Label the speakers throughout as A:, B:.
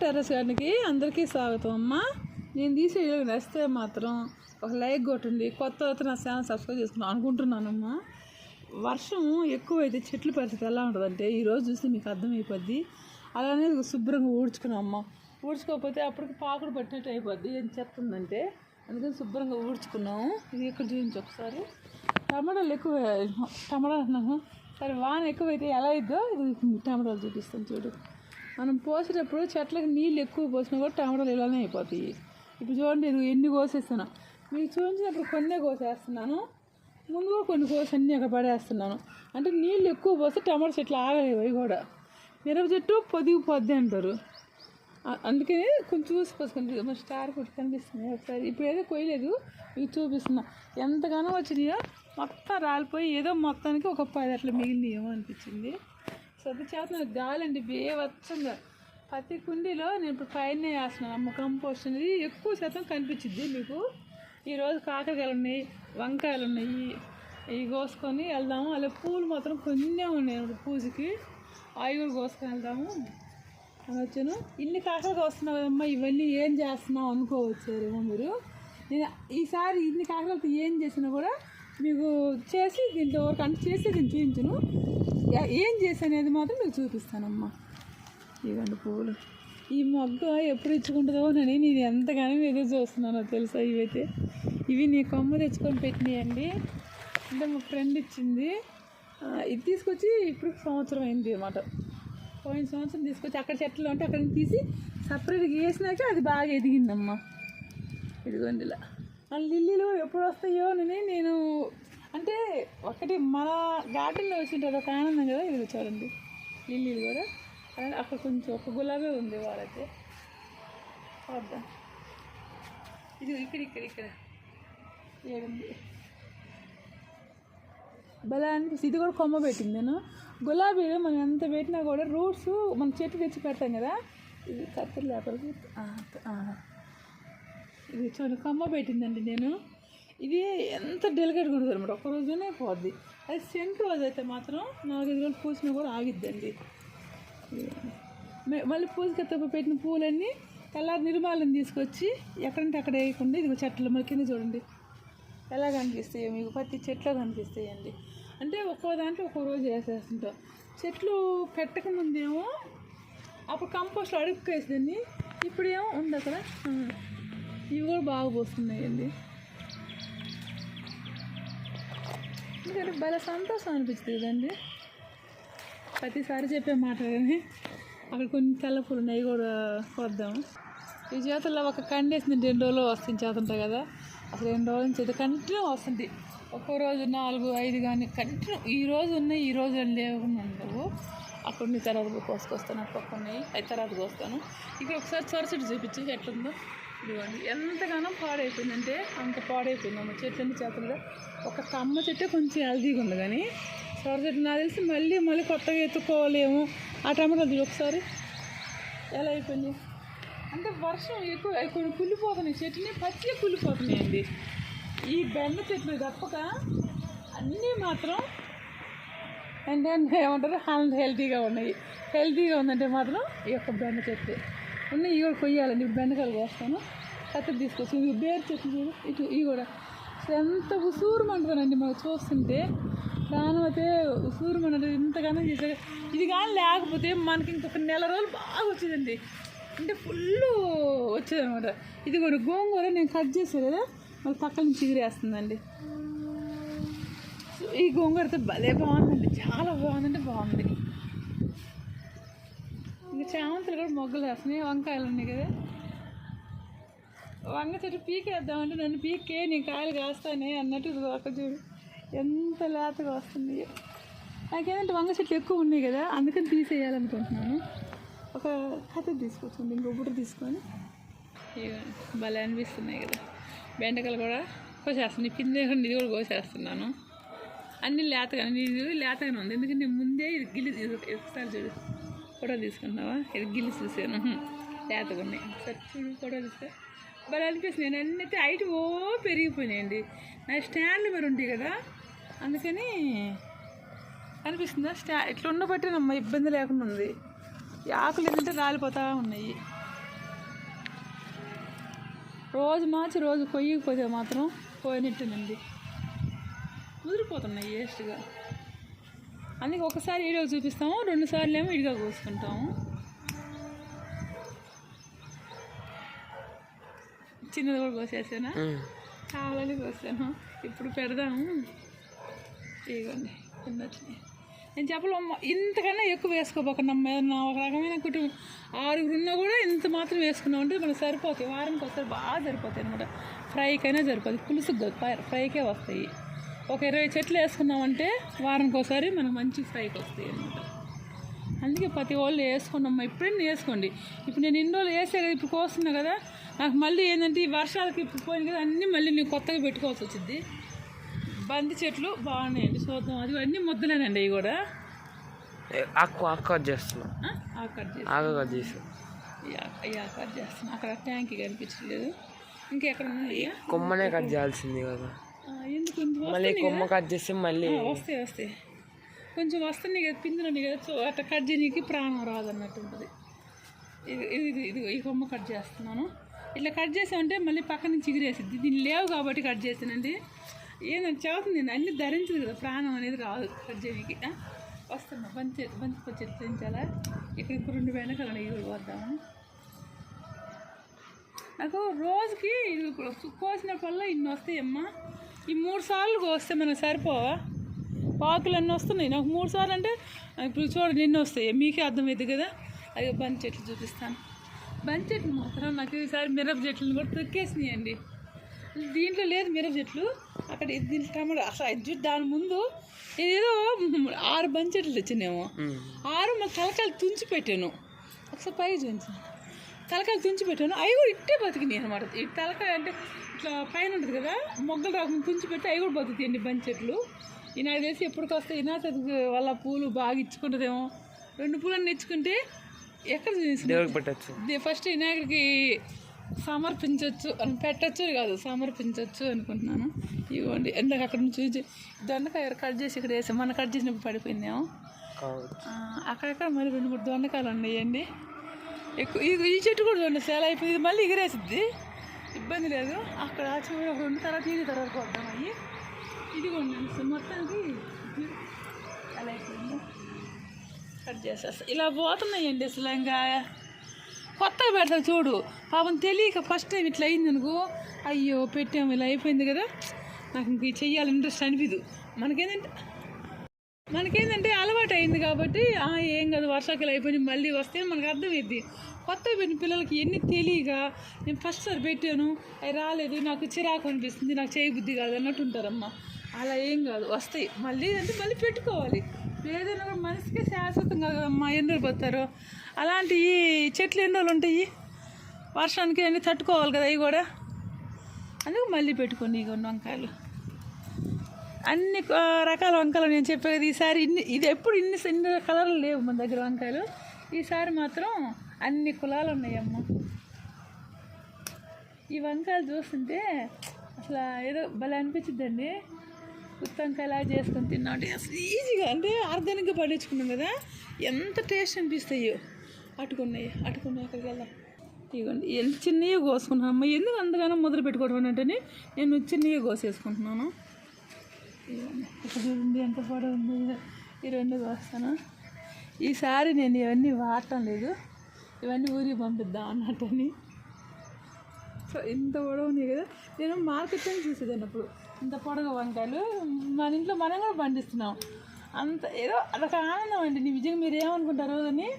A: Terrace గార్డెన్కి అందరికీ స్వాగతం అమ్మా. నేను తీసే వీడియో నచ్చితే మాత్రం ఒక లైక్ కొట్టండి. కొత్త అయితే నా ఛానల్ సబ్స్క్రైబ్ చేసుకున్నాను అనుకుంటున్నానమ్మా. వర్షం ఎక్కువైతే చెట్ల పరిస్థితి ఎలా ఉంటుందంటే ఈరోజు చూస్తే మీకు అర్థమైపోద్ది. అలానే శుభ్రంగా ఊడ్చుకున్నాం అమ్మ. ఊడ్చుకోకపోతే అప్పటికి పాకుడు పట్టినట్టు అయిపోద్ది. ఏం చెప్తుందంటే అందుకని శుభ్రంగా ఊడ్చుకున్నాము ఇది ఇక్కడ చూపించి ఒకసారి? టమాటాలు ఎక్కువ టమాటాలు అంటున్నాము సరే వాన ఎక్కువైతే ఎలా అయిద్దో ఇది టమాటాలు చూపిస్తాను చూడు. మనం పోసేటప్పుడు చెట్లకు నీళ్ళు ఎక్కువ పోసినా కూడా టమాటాలు ఇలానే అయిపోతాయి. ఇప్పుడు చూడండి ఇది ఎన్ని కోసేస్తున్నా. మీకు చూపించినప్పుడు కొన్నే కోసేస్తున్నాను. ముందుగా కొన్ని కోసి అన్నీ అక్కడ పడేస్తున్నాను. అంటే నీళ్ళు ఎక్కువ పోస్తే టమాటా చెట్లు ఆగలేవు అవి కూడా. మిరప చెట్టు పొదిగిపోద్ది అంటారు. అందుకని కొంచెం చూసి పోసుకుంటుంది స్టార్ కొట్టి కనిపిస్తుంది. ఒకసారి ఇప్పుడు ఏదో కొయ్యలేదు మీకు చూపిస్తున్నా. ఎంతగానో వచ్చినాయో మొత్తం రాలిపోయి ఏదో మొత్తానికి ఒక పది అట్లా మిగిలినాయేమో అనిపించింది. సో చేస్తున్నాను గాలి అండి బేవచ్చంగా ప్రతి కుండీలో నేను ఇప్పుడు పైన వేస్తున్నాను. అమ్మ కంపోస్ట్ అనేది ఎక్కువ శాతం కనిపించింది మీకు. ఈరోజు కాకరకాయలు ఉన్నాయి వంకాయలు ఉన్నాయి ఇవి కోసుకొని వెళ్దాము. అలా పూలు మాత్రం కొన్ని ఉన్నాయి పూజకి. అవి కూడా కోసుకొని వెళ్దాము. అని వచ్చాను. ఇన్ని కాకరకాయ వస్తున్నావు అమ్మా ఇవన్నీ ఏం చేస్తున్నావు అనుకోవచ్చారేమో మీరు. నేను ఈసారి ఇన్ని కాకరకాయలతో ఏం చేసినా కూడా మీకు చేసి దీంతో వరకు అంటే చేసి దీన్ని చూపించను. ఏం చేసనేది అనేది మాత్రం మీకు చూపిస్తానమ్మా. ఇవ్వండి పువ్వులు. ఈ మొగ్గ ఎప్పుడు ఇచ్చుకుంటుందోనని నేను ఎంతగానో ఎదురు చూస్తున్నానో తెలుసా ఇవైతే. ఇవి నీ కొమ్మ తెచ్చుకొని పెట్టినాయండి. అంటే మా ఫ్రెండ్ ఇచ్చింది. ఇది తీసుకొచ్చి ఇప్పుడు సంవత్సరం అయింది అనమాట పోయిన సంవత్సరం తీసుకొచ్చి అక్కడ చెట్లు ఉంటే అక్కడ తీసి సపరేట్గా వేసినాక అది బాగా ఎదిగిందమ్మా. ఇదిగోండి ఇలా. ఆ లిల్లీలు ఎప్పుడు వస్తాయో అని నేను అంటే ఒకటి మన గార్డెన్లో వచ్చింటుంది ఒక ఆనందం కదా ఇది చూడండి. లిల్లీలు కూడా. అక్కడ కొంచెం ఒక గులాబీ ఉంది వాళ్ళకి. వద్దా ఇది ఇక్కడ ఇక్కడ ఇక్కడ. ఏడుంది. భలే అనిపిస్తుంది. ఇది కూడా కొమ్మ పెట్టింది నేను గులాబీలు మనం ఎంత పెట్టినా కూడా రూట్స్ మనం చెట్టు తెచ్చి పెడతాం కదా. ఇది కత్తిరి లేపలకి ఇది చూడండి కొమ్మ పెట్టిందండి నేను. ఇది ఎంత డెలికేట్గా ఉంటుంది అనమాట. ఒక రోజునే పోద్ది. అది సెంట్ రోజు అయితే మాత్రం నాలుగైదు రోజులు పూసినా కూడా ఆగిద్దండి. మళ్ళీ పూజకి పెట్టిన పూలన్నీ తెల్లారి నిర్మాలను తీసుకొచ్చి ఎక్కడంటే అక్కడ వేయకుండా ఇది చెట్లు మరి కింద చూడండి. ఎలా కనిపిస్తాయి మీకు ప్రతి చెట్లు కనిపిస్తాయండి. అంటే ఒక్కో దాంట్లో ఒక్కో రోజు వేసేస్తుంటాం. చెట్లు పెట్టకముందేమో అప్పుడు కంపోస్ట్ అడుక్కేసిందండి ఇప్పుడు ఏమో ఉంది అక్కడ. ఇవి కూడా బాగా పోస్తున్నాయండి. ఎందుకంటే భలే సంతోషం అనిపిస్తుంది కదండి. ప్రతిసారి చెప్పే మాట కానీ అక్కడ కొన్ని తెల్లపూలు ఉన్నాయి కూడా కొద్దాము ఈ చేతుల్లో ఒక కండేసింది రెండు రోజులు వస్తుంది చేతుంటాయి కదా. అసలు రెండు రోజుల నుంచి అయితే కంటిన్యూ వస్తుంది. ఒక్కో రోజు నాలుగు ఐదు కానీ కంటిన్యూ ఈ రోజు ఉన్నాయి ఈ రోజు లేకుండా ఉండవు అక్కడ నీ తర్వాత కోసుకొస్తాను అక్కడ ఉన్నాయి అవి తర్వాత కోస్తాను. ఇక్కడ ఒకసారి చొరచెట్టు చూపించి ఎట్లుందో. ఇదిగోండి ఎంతగానో పాడైపోయిందంటే అంత పాడైపోయింది. అమ్మ చెట్లు అన్ని చేతులుగా ఒక కమ్మ చెట్టే కొంచెం హెల్దీగా ఉంది కానీ సొర చెట్టు నాకు తెలిసి మళ్ళీ మళ్ళీ కొత్తగా ఎత్తుకోలేము ఆ టమాటాలు ఒకసారి. ఎలా అయిపోయింది? అంటే వర్షం ఎక్కువ కొన్ని కుళ్ళిపోతున్నాయి చెట్లని పచ్చిగా కుళ్ళిపోతున్నాయండి. ఈ బెండ చెట్లు తప్పక అన్నీ మాత్రం అంటే ఏమంటారు హెల్త్ హెల్తీగా ఉన్నాయి. హెల్తీగా ఉందంటే మాత్రం ఈ యొక్క బెండ చెట్టు. ఉన్నాయి. ఇవి కూడా కొయ్యాలండి ఇప్పుడు బెండకాయలు కోస్తాను. కత్తి తీసుకొచ్చి ఇవి బేరు చెట్లు చూడు. ఇటు ఇవి కూడా. ఎంత ఉసూరుమంటుందండి మాకు చూస్తుంటే. దాని అయితే ఉసూరుమంటే ఇంతగానో చేసే ఇది కానీ లేకపోతే మనకి ఇంకొక నెల రోజులు బాగా వచ్చేదండి. అంటే ఫుల్ వచ్చేదనమాట ఇది కూడా గోంగూర నేను కట్ చేసే కదా. మళ్ళీ పక్కన నుంచి ఎగిరేస్తుందండి సో ఈ గోంగూరతో భలే బాగుందండి. చాలా బాగుందంటే బాగుంది. ఇంకా చామంతులు కూడా మొగ్గులు వేస్తున్నాయి వంకాయలు ఉన్నాయి కదా. వంగ చెట్టు పీకేద్దామంటే నన్ను పీకే నీ కాయలు కాస్తానే అన్నట్టు ఇది ఒక చూడు. ఎంత లేతగా వస్తుంది. నాకేంటంటే వంగ చెట్లు ఎక్కువ ఉన్నాయి కదా అందుకని తీసేయాలనుకుంటున్నాను. ఒక కథ తీసుకొచ్చింది ఇంకో బుట్ట తీసుకొని. భలే అనిపిస్తున్నాయి కదా. బెండకాయలు కూడా కోసేస్తున్నాయి పిండి ఇది కూడా కోసేస్తున్నాను. అన్ని లేతగా ఇది లేతగానే ఉంది. ఎందుకంటే నేను ముందే గిల్లి ఒకసారి చూడు. ఫోటో తీసుకున్నావా ఇది గిల్లి చూసాను. లేతగా ఉన్నాయి ఒకసారి చూడు ఫోటో తీసుకో. భలే అనిపిస్తుంది. నేను అన్నైతే హైట్ ఓ పెరిగిపోయినాయండి. నా స్టాండ్ మరి ఉంటాయి కదా? అందుకని అనిపిస్తుందా? స్టా ఇట్లా ఉండబట్టేనమ్మా ఇబ్బంది లేకుండా ఉంది. ఆకులు ఏంటంటే రాలిపోతూ ఉన్నాయి. రోజు మార్చి రోజు కొయ్యకపోతే మాత్రం పోయినట్టేనండి. ముదిరిపోతున్నాయి వేస్ట్గా. అందుకే ఒకసారి ఈడిగా చూపిస్తాము రెండు సార్లు ఏమో ఇడిగా కోసుకుంటాము. చిన్నది కూడా కోసేసానా? చాలానే కోసాను. ఇప్పుడు పెడదాము. ఇదిగోండి కింద వచ్చినాయి. నేను చెప్పలేమ్మ ఇంతకన్నా ఎక్కువ వేసుకోబోకుండా నా ఒక రకమైన కుటుంబం ఆరుగురు ఉన్నా కూడా ఇంత మాత్రం వేసుకున్నాం అంటే మనకు సరిపోతాయి. వారానికి ఒకసారి బాగా సరిపోతాయి అనమాట ఫ్రైకైనా సరిపోతుంది పులుసు ఫ్రైకే వస్తాయి. ఒక ఇరవై చెట్లు వేసుకున్నామంటే వారానికి ఒకసారి మనకు మంచి ఫ్రైకి వస్తాయి అనమాట అందుకే ప్రతి వాళ్ళు వేసుకున్నామ్మా ఇప్పుడైనా వేసుకోండి. ఇప్పుడు నేను ఇన్ని రోజులు వేసే కదా ఇప్పుడు కోస్తున్నా కదా నాకు మళ్ళీ ఏంటంటే ఈ వర్షాలకి ఇప్పుడు పోయింది కదా అన్నీ మళ్ళీ నేను కొత్తగా పెట్టుకోవాల్సి వచ్చింది. బంతి చెట్లు బాగున్నాయండి చూద్దాం. అది అన్నీ ముద్దలేనండి అవి కూడా.
B: ఆకు ఆకు కట్ చేస్తున్నా.
A: కట్
B: ఆకు కట్ చేసి
A: ఈ ఆ- ఈ ఆ కట్ చేస్తాను అక్కడ ట్యాంక్ కనిపించలేదు ఇంకెక్కడ ఉన్నాయి?
B: కొమ్మనే కట్ చేయాల్సింది కదా. మళ్ళీ కొమ్మ కట్ చేస్తే మళ్ళీ
A: వస్తాయి వస్తాయి కొంచెం వస్తున్నాయి కదా పిందులున్నాయి కదా అట్లా కట్ చేయడానికి ప్రాణం రాదన్నట్టు ఉంటుంది. ఇది ఇది ఇది ఈ కొమ్మ కట్ చేస్తున్నాను. ఇట్లా కట్ చేసామంటే మళ్ళీ పక్క నుంచి ఎగిరేసిద్ది దీన్ని లేవు కాబట్టి కట్ చేసానండి. ఏంటంటే చదువుతుంది నేను అన్ని ధరించదు కదా ప్రాణం అనేది రాదు కట్ చేయడానికి? వస్తున్నా బంతి బంతి పచ్చి ధరించాలా ఇక్కడ ఇంకో రెండు వెనకాల ఇవి వద్దాము. నాకు రోజుకి ఇది కోసినప్పుడల్లా ఇన్ని వస్తాయమ్మా. ఈ మూడు సార్లు కోస్తే మనకు సరిపోవా? పాకులు అన్నీ వస్తున్నాయి. నాకు మూడు సార్లు అంటే ఇప్పుడు చూడండి ఎన్ని వస్తాయి. మీకే అర్థమైంది కదా? అది బంతి చెట్లు చూపిస్తాను. బంతి చెట్లు మాత్రం నాకు ఈసారి మిరప చెట్లను కూడా తొక్కేసినాయండి. దీంట్లో లేదు మిరప చెట్లు. అక్కడ దీంట్లో టమాటా. అసలు చూడు దాని ముందు ఇదేదో ఆరు బంతి చెట్లు తెచ్చినేమో ఆరు మా తలకాయలు తుంచి పెట్టాను. ఒకసారి పైకి చూపించాను తలకాయలు తుంచి పెట్టాను. అవి కూడా ఇట్టే బతికినాయి అనమాట ఈ తలకాయ అంటే ఇట్లా పైన ఉంటుంది కదా మొగ్గలు రాకుండా తుంచి పెట్టి అవి కూడా బతుకుతాయండి బంతి చెట్లు. ఈ నాకు తెలిసి ఎప్పటికి వస్తాయి నా వాళ్ళ పూలు బాగా ఇచ్చుకుంటుందేమో. రెండు పూలన్నీ ఇచ్చుకుంటే ఎక్కడ చూసి
B: పెట్టచ్చు.
A: ఫస్ట్ వినాయకుడికి సమర్పించవచ్చు అని పెట్టచ్చు కాదు సమర్పించవచ్చు అనుకుంటున్నాను. ఇవ్వండి ఎందుకు అక్కడ నుంచి చూసి దొండకాయ కట్ చేసి ఇక్కడ వేసాం మన కట్ చేసినప్పుడు పడిపోయిందేమో. అక్కడక్కడ మరి రెండు మూడు దొండకాయలు ఉన్నాయండి ఎక్కువ ఈ- చెట్టు కూడా చూడండి సేల్ అయిపోయింది. మళ్ళీ ఎగిరేసిద్ది ఇబ్బంది లేదు. అక్కడ చివరి ఒక రెండు తర్వాత ఇది తర్వాత కొద్దాం అయ్యి. ఇది మొత్తానికి అలా అయిపోయింది. కట్ చేసేస్తా. ఇలా పోతున్నాయండి అసలు ఇంకా. కొత్తగా పెడతారు చూడు. పాపం తెలియక ఫస్ట్ టైం ఇట్లా అయింది అనుకో. అయ్యో పెట్టాము ఇలా అయిపోయింది కదా. నాకు ఇంక చెయ్యాలి ఇంట్రెస్ట్ అనిపిదు. మనకేంటంటే మనకేంటంటే అలవాటు అయింది కాబట్టి ఏం కాదు వర్షాకాలం అయిపోయి మళ్ళీ వస్తే మనకు అర్థమైద్ది. కొత్త పెట్టిన పిల్లలకి ఎన్ని తెలియక నేను ఫస్ట్ సారి పెట్టాను అవి రాలేదు నాకు చిరాకు అనిపిస్తుంది నాకు చేయ బుద్ధి కాదు అన్నట్టు ఉంటారమ్మా. అలా ఏం కాదు వస్తాయి. మళ్ళీ అంటే మళ్ళీ పెట్టుకోవాలి. ఏదైనా కూడా మనిషికి శాశ్వతం కాదు కదమ్మా ఎన్ని రోజులు పోతారు అలాంటి ఈ చెట్లు ఎన్ని రోజులు ఉంటాయి? వర్షానికి అన్నీ తట్టుకోవాలి కదా అవి కూడా. అందుకు మళ్ళీ పెట్టుకోండి ఇక వంకాయలు. అన్ని రకాల వంకాయలు నేను చెప్పే కదా ఈసారి ఇన్ని ఇది ఎప్పుడు ఇన్ని ఇన్ని కలర్లు లేవు మన దగ్గర వంకాయలు. ఈసారి మాత్రం అన్ని కులాలు ఉన్నాయమ్మ. ఈ వంకాయలు చూస్తుంటే అసలు ఏదో భలే అనిపించిద్దండి. గుత్తి వంకాయలా చేసుకొని తిన్నా. అంటే అసలు ఈజీగా అంటే ఆర్గానిక్గా పండించుకున్నాం కదా. ఎంత టేస్ట్ అనిపిస్తాయో. అటుకున్నాయి అటుకున్నాయి అక్కడికి వెళ్దాం. ఇదిగోండి ఎంత చిన్నవి కోసుకున్నాను అమ్మ. ఎందుకు అంతగానో మొదలు పెట్టుకోవడం అంటే నేను చిన్నవి కోసేసుకుంటున్నాను. ఇప్పుడు చూడండి ఎంత పొడవు ఉంది ఈ రెండు కోస్తాను ఈసారి నేను ఇవన్నీ వాడటం లేదు. ఇవన్నీ ఊరికి పంపిద్దాం అన్నట్టని. సో ఇంత పొడవు ఉన్నాయి కదా. నేను మార్కెట్లో చూసేదాన్ని అప్పుడు. ఇంత పొడవు వంకాయలు. మన ఇంట్లో మనం కూడా పండిస్తున్నాం. అంత ఏదో అదొక ఆనందం అండి. నీ నిజంగా మీరు ఏమనుకుంటారో అని.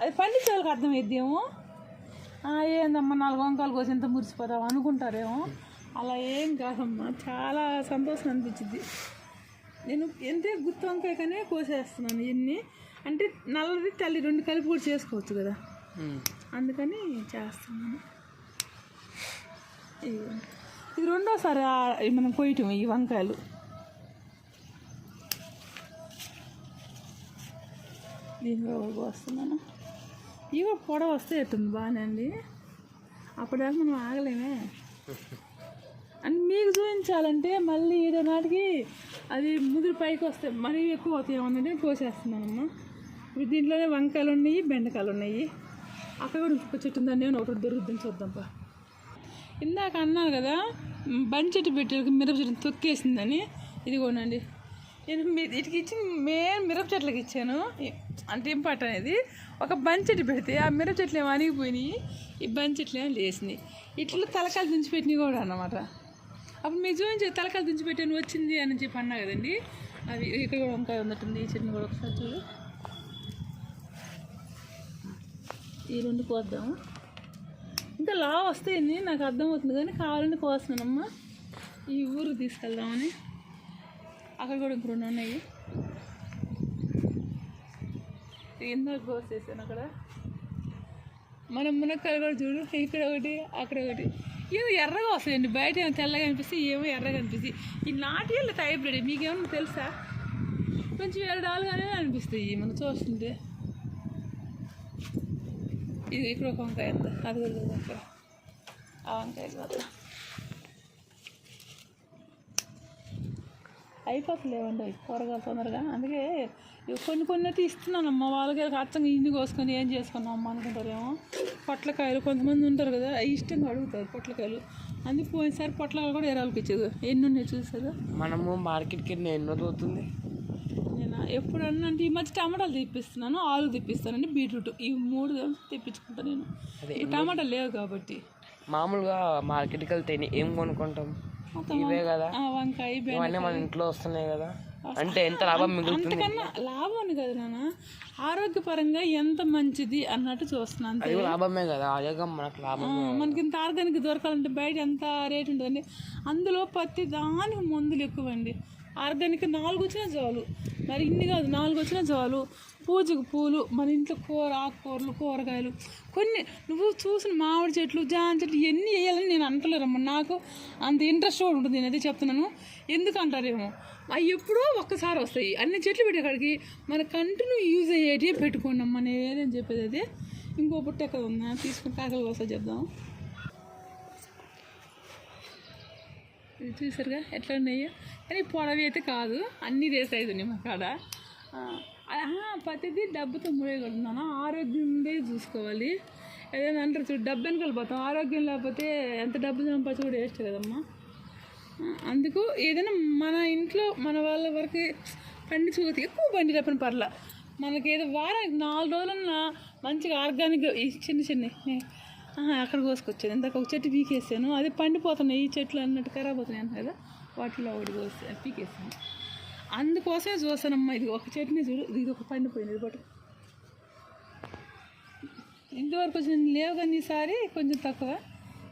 A: అది పండించే వాళ్ళకి అర్థమైద్దేమో ఏందమ్మా నాలుగు వంకాయలు కోసి ఎంత మురిసిపోతావు అనుకుంటారేమో. అలా ఏం కాదమ్మా. చాలా సంతోషం అనిపించింది. నేను ఎంతే గుత్తి వంకాయకనే కోసేస్తున్నాను ఇన్ని. అంటే నల్లది తల్లి రెండు కలిపి కూడా చేసుకోవచ్చు కదా. అందుకని చేస్తున్నాను. ఇది రెండోసారి మనం కొయ్యటం ఈ వంకాయలు. దీనిలో వస్తున్నాను ఇవి పొడవ వస్తే ఎట్టుంది బాగానే అండి. అప్పటిదాకా మనం ఆగలేమే. అని మీకు చూపించాలంటే మళ్ళీ ఏదో నాటికి అది ముదురు పైకి వస్తే మరీ ఎక్కువ అవుతాయి ఏమన్నది కోసేస్తున్నానమ్మా. ఇప్పుడు దీంట్లోనే వంకాయలు ఉన్నాయి బెండకాయలు ఉన్నాయి. అక్కడ కూడా ఇంకొక చెట్టు ఉందండి ఒకటి దొరుకుతుంది చూద్దాంపా. ఇందాక అన్నాను కదా బండి చెట్టు పెట్టి మిరప చెట్టు తొక్కేసిందని. ఇదిగోనండి. నేను మీ- వీటికి ఇచ్చిన మెయిన్ మిరప చెట్లకి ఇచ్చాను. అంటే ఇంపార్ట్ అనేది. ఒక బండి చెట్టు పెడితే ఆ మిరప చెట్లు ఏమో అణిగిపోయినాయి. ఈ బండి చెట్లు ఏమో లేసినాయి. ఇట్లా తలకాయలు దించి పెట్టినవి కూడా అన్నమాట. అప్పుడు మీకు చూపించి తలకాయలు దించి పెట్టాను వచ్చింది అని చెప్పి అన్నా కదండి. అది ఇక్కడ కూడా వంకాయ ఉన్నట్టుంది ఈ చెట్టుని కూడా ఒకసారి చూడు. ఈ రెండు కోద్దాము ఇంకా లా వస్తాయండి నాకు అర్థమవుతుంది కానీ కావాలని కోస్తున్నానమ్మా. ఈ ఊరు తీసుకెళ్దామని. అక్కడ కూడా ఇంక రెండు ఉన్నాయి. ఎన్నో కోసేసాను అక్కడ. మనం మునక్కాయలు కూడా చూడు ఇక్కడ ఒకటి అక్కడ ఒకటి. ఏమో ఎర్రగా వస్తాయండి బయట ఏమో తెల్లగా అనిపిస్తే ఏమో ఎర్రగా అనిపిస్తాయి ఈ నాటి హైబ్రిడ్ మీకేమన్నా తెలుసా? కొంచెం ఎరడాలుగానే అనిపిస్తాయి. మనం చూస్తుంటే. ఇది ఇక్కడ ఒక వంకాయ ఎంత అది కూడా అక్కడ ఆ వంకాయ కూడా అయిపోతలేవండి కూరగాయలు తొందరగా. అందుకే కొన్ని కొన్ని అయితే ఇస్తున్నానమ్మా వాళ్ళకి అచ్చంగా ఇన్ని కోసుకొని ఏం చేసుకున్నాం అమ్మ అనుకుంటారేమో. పొట్లకాయలు కొంతమంది ఉంటారు కదా అవి ఇష్టంగా అడుగుతారు పొట్లకాయలు. అందుకే పోయినసారి పొట్లకాయలు కూడా ఎరాలకి ఇచ్చేది. ఎన్ని ఉన్నాయి చూసారు
B: మనము మార్కెట్కి ఎన్నో అవుతుంది
A: నేను? ఎప్పుడన్నా అంటే ఈ మధ్య టమాటాలు తెప్పిస్తున్నాను ఆలు తెప్పిస్తానండి బీట్రూట్. ఈ మూడు తెప్పించుకుంటాను నేను. టమాటాలు లేవు కాబట్టి.
B: మామూలుగా మార్కెట్కి వెళ్తే ఏం కొనుక్కుంటాం? ఇవే కదా.
A: ఆ, వంకాయ
B: ఇవన్నీ మన ఇంట్లో వస్తున్నాయి కదా. అంటే ఎంత లాభం మిగులుతుంది?
A: అంతకన్నా లాభం అని కదా నాన్న. ఆరోగ్యపరంగా ఎంత మంచిది అన్నట్టు చూస్తున్నాను
B: అది లాభమే కదా. అదేగా మనకు లాభం
A: మనకి ఇంత ఆర్గానిక్ దొరకాలంటే బయట ఎంత రేట్ ఉంటుందండి? అందులో ప్రతి దానికి మందులు ఎక్కువండి. ఆర్గానిక్ నాలుగు వచ్చినా చాలు. మరి ఇన్ని కాదు నాలుగు వచ్చినా చాలు. పూజకు పూలు మన ఇంట్లో కూర ఆకుకూరలు కూరగాయలు కొన్ని నువ్వు చూసిన మామిడి చెట్లు జాన్ చెట్లు ఎన్ని వేయాలని నేను అంటలేరమ్మా. నాకు అంత ఇంట్రెస్ట్ కూడా ఉంటుంది నేను అదే చెప్తున్నాను. ఎందుకు అంటారేమో అవి ఎప్పుడో ఒక్కసారి వస్తాయి. అన్ని చెట్లు పెట్టే కాడికి మన కంటిన్యూ యూజ్ అయ్యేటివి పెట్టుకోండి అమ్మా. నేను చెప్పేది అదే. ఇంకో పుట్ట ఎక్కడ ఉందా? తీసుకుని కాకలు వస్తా చెప్దాం. ఇది చూసారుగా? ఎట్లా ఉన్నాయో? కానీ పొడవి అయితే కాదు. అన్నీ రేస్ అవుతున్నాయి మా కాడ. ప్రతిదీ డబ్బుతో ముడేయగలుగుతున్నాను? ఆరోగ్యంగా చూసుకోవాలి. ఏదైనా అంటారు చూడు డబ్బు వెనకాల పోతాం. ఆరోగ్యం లేకపోతే ఎంత డబ్బు సంపాదించి కూడా వేస్ట్ కదమ్మా. అందుకు ఏదైనా మన ఇంట్లో మన వాళ్ళ వరకు పండించుకోవచ్చు ఎక్కువ బండి తప్పని పర్ల. మనకి ఏదో వారానికి నాలుగు రోజులన్నా మంచిగా ఆర్గానిక్ ఈ చిన్న చిన్న అక్కడ కోసుకొచ్చాను ఇందాక ఒక చెట్టు పీకేసాను. అది పండిపోతున్నాయి. ఈ చెట్లు అన్నట్టు ఖరాబ్ అవుతున్నాయి అంట కదా. వాటిలో ఒకటి కోసి పీకేసాను. అందుకోసమే చూస్తానమ్మా. ఇది ఒక చెట్టుని చూడు. ఇది ఒక పండిపోయింది ఇది పట్టు ఇంతవరకు కొంచెం లేవు కానీ ఈసారి కొంచెం తక్కువ.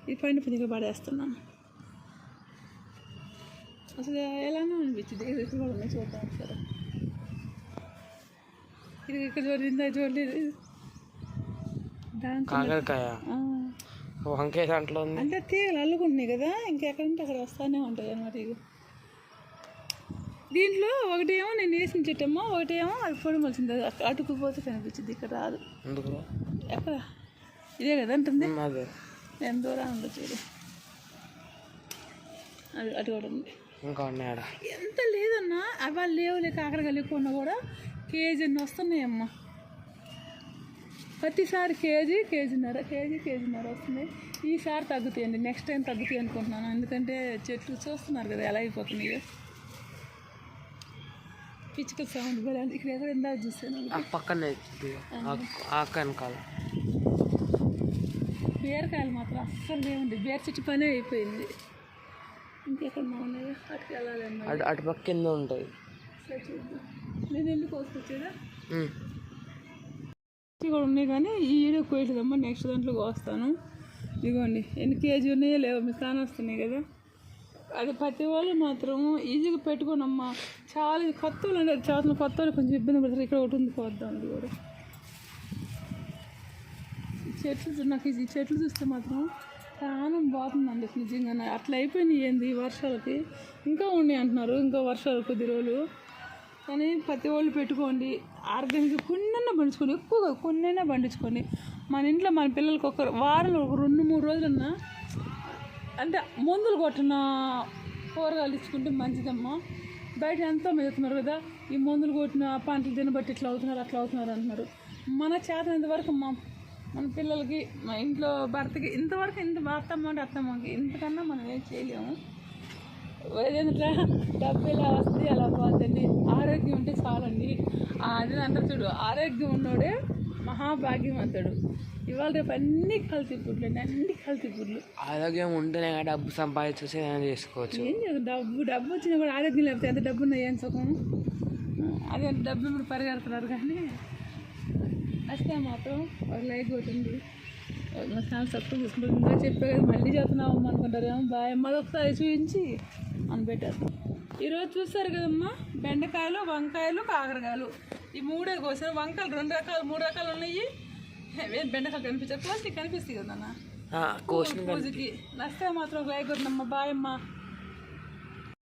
A: ఇది పండిపోయింది పడేస్తున్నాను అసలు ఎలానో అనిపించింది. ఇది కూడా ఉన్నాయి చూద్దాం సరే ఇది ఇక్కడ చూడలేదు. చూడలేదు
B: కాకరకాయ వంకాయ దాంట్లో
A: అంటే తీగలు అల్లుకుంటున్నాయి కదా. ఇంకెక్కడంటే అక్కడ వస్తానే ఉంటాయి అన్నమాట ఇక దీంట్లో ఒకటేమో నేను వేసిన చెట్టేమో ఒకటేమో అది పొడి మొలిచింది. అటుకుపోతే కనిపించింది ఇక్కడ రాదు. ఎక్కడ? ఇదే కదా అంటుంది? ఎంత దూరం ఉండదు చూడు. అది అటు కూడా ఉంది.
B: ఇంకా ఉన్నాయా
A: ఎంత లేదన్నా అవి లేవులే కాకరకాయలు ఎక్కువ ఉన్నా కూడా కేజీ అన్ని వస్తున్నాయమ్మా? ప్రతిసారి కేజీ కేజీన్నర కేజీ కేజీన్నర వస్తున్నాయి ఈసారి తగ్గుతాయండి నెక్స్ట్ టైం తగ్గుతాయి అనుకుంటున్నాను. ఎందుకంటే చెట్లు చూస్తున్నారు కదా ఎలా అయిపోతున్నాయి. పిచ్చుకల సౌండ్ కూడా ఇక్కడ ఎక్కడ
B: పక్కనే ఇది. ఆ- ఆ వెనకాల
A: బీరకాయలు మాత్రం అస్సలు లేవండి. బీర చెట్టు పనే అయిపోయింది. ఇంకెక్కడ ఉన్నాయి అటుకు వెళ్ళాలన్నా
B: అటు అటు పక్క కింద ఉంటాయి.
A: సరే చూద్దాం. నేను ఎందుకు. ఇవి కూడా ఉన్నాయి కానీ ఈ వీడియో కోయట్లేదమ్మా నెక్స్ట్ దాంట్లో వస్తాను. ఇదిగోండి ఎన్ని కేజీ ఉన్నాయో లేవో మీకు కాని వస్తున్నాయి కదా. అది ప్రతి వాళ్ళు మాత్రం ఈజీగా పెట్టుకోనమ్మా. చాలా కొత్త వాళ్ళు అంటే చాలా కొత్త వాళ్ళు కొంచెం ఇబ్బంది పడతారు. ఇక్కడ ఒకటి ఉంది కొద్దాం అది కూడా. చెట్లు నాకు ఈ చెట్లు చూస్తే మాత్రం ప్రాణం పోతుందండి నిజంగా అట్లా అయిపోయినాయి ఏంది ఈ వర్షాలకి? ఇంకా ఉన్నాయి అంటున్నారు. ఇంకా వర్షాలు కొద్ది రోజులు. కానీ ప్రతి వాళ్ళు పెట్టుకోండి. ఆర్గానిక్ కొన్నైనా పండించుకోండి. ఎక్కువగా కొన్నైనా పండించుకోండి. మన ఇంట్లో మన పిల్లలకి ఒక వారంలో ఒక రెండు మూడు రోజులన్నా అంటే మందులు కొట్టిన కూరగాయలు ఇచ్చుకుంటే మంచిదమ్మా. బయట ఎంతో మెదుతున్నారు కదా ఈ మందులు కొట్టిన పంటలు తినబట్టి ఇట్లా అవుతున్నారు అట్లా అవుతున్నారు అంటున్నారు. మన చేతనంత వరకు మా మన పిల్లలకి మా ఇంట్లో భర్తకి ఇంతవరకు ఇంత భర్త అత్తమ్మ అంటే అత్తమ్మకి ఇంతకన్నా మనం ఏం చేయలేము. ఏదంటే డబ్బు ఇలా వస్తే అలా పోతుంది ఆరోగ్యం ఉంటే చాలండి. అది అంటారు చూడు. ఆరోగ్యం ఉన్నోడే మహాభాగ్యవంతుడు ఇవాళ రేపు అన్ని కల్తీ అండి అన్ని కల్తీ పుడ్లు.
B: ఆరోగ్యం ఉంటేనే డబ్బు చేసుకోవచ్చు.
A: ఏం చేద్దాం డబ్బు డబ్బు వచ్చినా కూడా ఆరోగ్యం లేకపోతే ఎంత డబ్బు ఉన్నా ఏం సుఖం? అదే డబ్బు ఇప్పుడు పరిగెడుతున్నారు కానీ వస్తే మాత్రం ఒక లైక్ కొట్టింది ఛానల్ సబ్స్క్రైబ్ చేసుకుంటారు. ఇంకా చెప్పే కదా మళ్ళీ చెప్తున్నాం అనుకుంటారేమో. బాయ్ అమ్మది ఒకసారి చూపించి అని పెట్టేస్తాం. ఈరోజు చూస్తారు కదమ్మా బెండకాయలు వంకాయలు కాకరకాయలు. ఈ మూడే కోసారు. వంకాయలు రెండు రకాలు మూడు రకాలు ఉన్నాయి. బెండకాయలు కనిపించారు ప్లాస్టిక్ కనిపిస్తాయి కదా
B: కోసిన
A: పూజకి. నస్తే మాత్రం ఒక లైక్ కొట్టినమ్మా. బాయ్ అమ్మా.